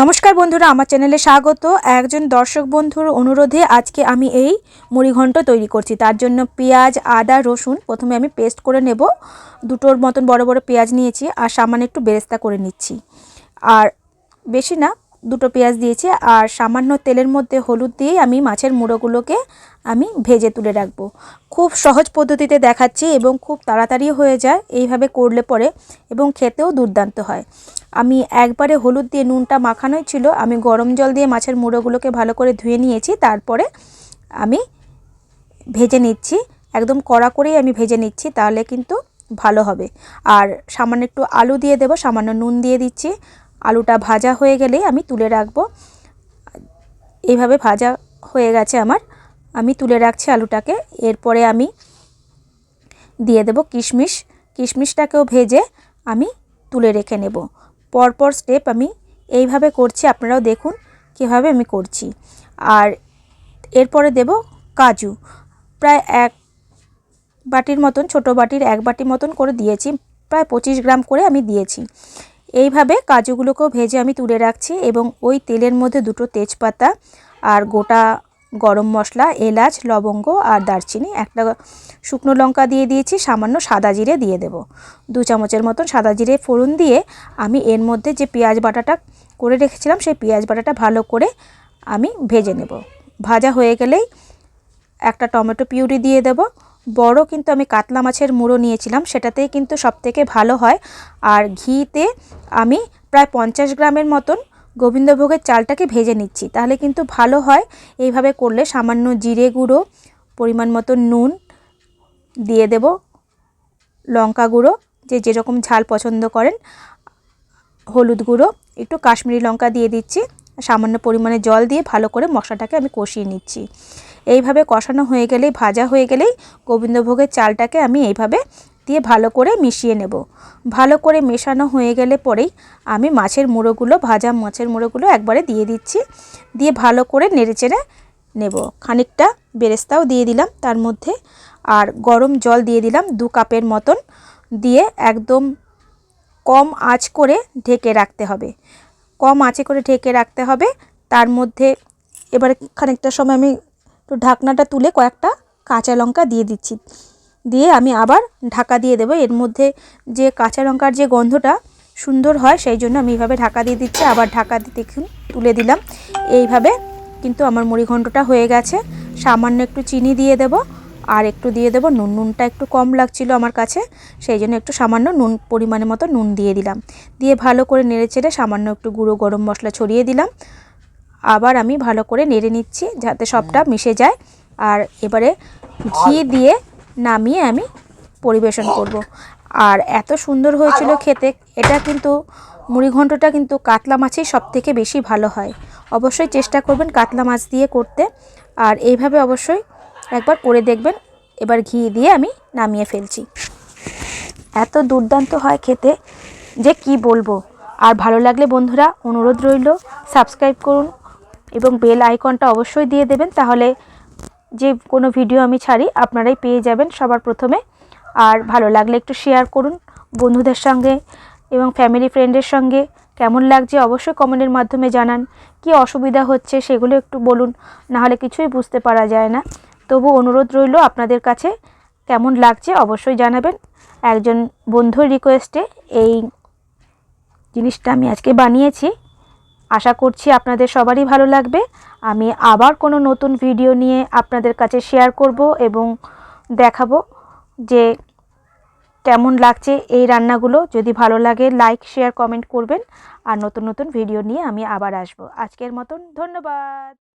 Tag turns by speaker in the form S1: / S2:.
S1: নমস্কার বন্ধুরা, আমার চ্যানেলে স্বাগত। একজন দর্শক বন্ধুর অনুরোধে আজকে আমি এই মুড়িঘণ্ট তৈরি করছি। তার জন্য পেঁয়াজ, আদা, রসুন প্রথমে আমি পেস্ট করে নেব। দুটোর মতন বড় বড় পেঁয়াজ নিয়েছি আর সামান্য একটু বেরেস্তা করে নিচ্ছি। আর বেশি না, দুটো পেঁয়াজ দিয়েছি আর সামান্য তেলের মধ্যে হলুদ দিয়ে আমি মাছের মুড়োগুলোকে আমি ভেজে তুলে রাখব। খুব সহজ পদ্ধতিতে দেখাচ্ছি এবং খুব তাড়াতাড়ি হয়ে যায়। এইভাবে করলে পরে এবং খেতেও দুর্দান্ত হয়। আমি একবারে হলুদ দিয়ে নুনটা মাখানোই ছিল। আমি গরম জল দিয়ে মাছের মুড়োগুলোকে ভালো করে ধুয়ে নিয়েছি, তারপরে আমি ভেজে নিচ্ছি। একদম কড়া করেই আমি ভেজে নিচ্ছি, তাহলে কিন্তু ভালো হবে। আর সামান্য একটু আলু দিয়ে দেবো, সামান্য নুন দিয়ে দিচ্ছি। আলুটা ভাজা হয়ে গেলেই আমি তুলে রাখব। এইভাবে ভাজা হয়ে গেছে আমার। আমি তুলে রাখছি আলুটাকে। এরপরে আমি দিয়ে দেব কিশমিশ। কিশমিশটাকেও ভেজে আমি তুলে রেখে নেব। পরপর স্টেপ আমি এইভাবে করছি, আপনারাও দেখুন কীভাবে আমি করছি। আর এরপরে দেব কাজু। প্রায় এক বাটির মতন, ছোট বাটির এক বাটি মতন করে দিয়েছি, প্রায় পঁচিশ গ্রাম করে আমি দিয়েছি। এইভাবে কাজুগুলোকেও ভেজে আমি তুলে রাখছি এবং ওই তেলের মধ্যে দুটো তেজপাতা আর গোটা গরম মশলা, এলাচ, লবঙ্গ আর দারচিনি। একটা শুকনো লঙ্কা দিয়ে দিয়েছি, সামান্য সাদা জিরে দিয়ে দেব। দু চামচের মতন সাদা জিরে ফোড়ন দিয়ে আমি এর মধ্যে যে পেঁয়াজ বাটাটা করে রেখেছিলাম, সেই পেঁয়াজ বাটাটা ভালো করে আমি ভেজে নেব। ভাজা হয়ে গেলেই একটা টমেটো পিউরি দিয়ে দেব। বড় কিন্তু আমি কাতলা মাছের মুড়ো নিয়েছিলাম, সেটাতেই কিন্তু সবথেকে ভালো হয়। আর ঘিতে আমি প্রায় পঞ্চাশ গ্রামের মতন গোবিন্দভোগের চালটাকে ভেজে নিচ্ছি। তাহলে কিন্তু ভালো হয়। এইভাবে করলে সামান্য জিরে গুঁড়ো, পরিমাণ মতো নুন দিয়ে দেব, লঙ্কা গুঁড়ো, যে যেরকম ঝাল পছন্দ করেন, হলুদ গুঁড়ো, একটু কাশ্মীরি লঙ্কা দিয়ে দিচ্ছি, সামান্য পরিমাণে জল দিয়ে ভালো করে মশলাটাকে আমি কষিয়ে নিচ্ছি। এইভাবে কষানো হয়ে গেলেই, ভাজা হয়ে গেলেই গোবিন্দভোগের চালটাকে আমি এইভাবে দিয়ে ভালো করে মিশিয়ে নেব। ভালো করে মেশানো হয়ে গেলে পরেই আমি মাছের মুড়োগুলো, ভাজা মাছের মুড়োগুলো একবারে দিয়ে দিচ্ছি। দিয়ে ভালো করে নেড়েচেড়ে নেব। খানিকটা বেরেস্তাও দিয়ে দিলাম তার মধ্যে। আর গরম জল দিয়ে দিলাম দু কাপের মতন। দিয়ে একদম কম আঁচ করে ঢেকে রাখতে হবে। কম আঁচে করে ঢেকে রাখতে হবে। তার মধ্যে এবারে খানিকটা সময় আমি একটু ঢাকনাটা তুলে কয়েকটা কাঁচা লঙ্কা দিয়ে দিচ্ছি। দিয়ে আমি আবার ঢাকা দিয়ে দেবো। এর মধ্যে যে কাঁচা লঙ্কার যে গন্ধটা সুন্দর হয় সেই জন্য আমি এইভাবে ঢাকা দিয়ে দিচ্ছি। আবার ঢাকা দিয়ে দেখুন তুলে দিলাম। এইভাবে কিন্তু আমার মুড়ি ঘণ্টটা হয়ে গেছে। সামান্য একটু চিনি দিয়ে দেব আর একটু দিয়ে দেবো। নুন নুনটা একটু কম লাগছিল আমার কাছে সেই জন্য একটু সামান্য নুন পরিমাণের মতো নুন দিয়ে দিলাম। দিয়ে ভালো করে নেড়ে চেড়ে সামান্য একটু গুঁড়ো গরম মশলা ছড়িয়ে দিলাম। আবার আমি ভালো করে নেড়ে নিচ্ছি যাতে সবটা মিশে যায়। আর এবারে ঘি দিয়ে নামিয়ে আমি পরিবেশন করব। আর এত সুন্দর হয়েছিল খেতে এটা কিন্তু মুড়িঘণ্টটা কিন্তু কাতলা মাছেই সব থেকে বেশি ভালো হয়। অবশ্যই চেষ্টা করবেন কাতলা মাছ দিয়ে করতে। আর এইভাবে অবশ্যই একবার করে দেখবেন। এবার ঘি দিয়ে আমি নামিয়ে ফেলছি। এত দুর্দান্ত হয় খেতে। যে কি বলব? আর ভালো লাগলে বন্ধুরা অনুরোধ রইল সাবস্ক্রাইব করুন এবং বেল আইকনটা অবশ্যই দিয়ে দেবেন। তাহলে যে কোনো ভিডিও আমি ছাড়ি, আপনারাই পেয়ে যাবেন সবার প্রথমে। আর ভালো লাগলে একটু শেয়ার করুন বন্ধুদের সঙ্গে এবং ফ্যামিলি ফ্রেন্ডের সঙ্গে। কেমন লাগছে অবশ্যই কমেন্টের মাধ্যমে জানান। কি অসুবিধা হচ্ছে সেগুলো একটু বলুন, নাহলে কিছুই বুঝতে পারা যায় না। তবু অনুরোধ রইল আপনাদের কাছে, কেমন লাগছে অবশ্যই জানাবেন। একজন বন্ধুর রিকোয়েস্টে এই জিনিসটা আমি আজকে বানিয়েছি। আশা করছি আপনাদের সবারই ভালো লাগবে। আমি আবার কোনো নতুন ভিডিও নিয়ে আপনাদের কাছে শেয়ার করব এবং দেখাবো যে কেমন লাগছে এই রান্নাগুলো। যদি ভালো লাগে লাইক শেয়ার কমেন্ট করবেন। আর নতুন নতুন ভিডিও নিয়ে আমি আবার আসব। আজকের মতন ধন্যবাদ।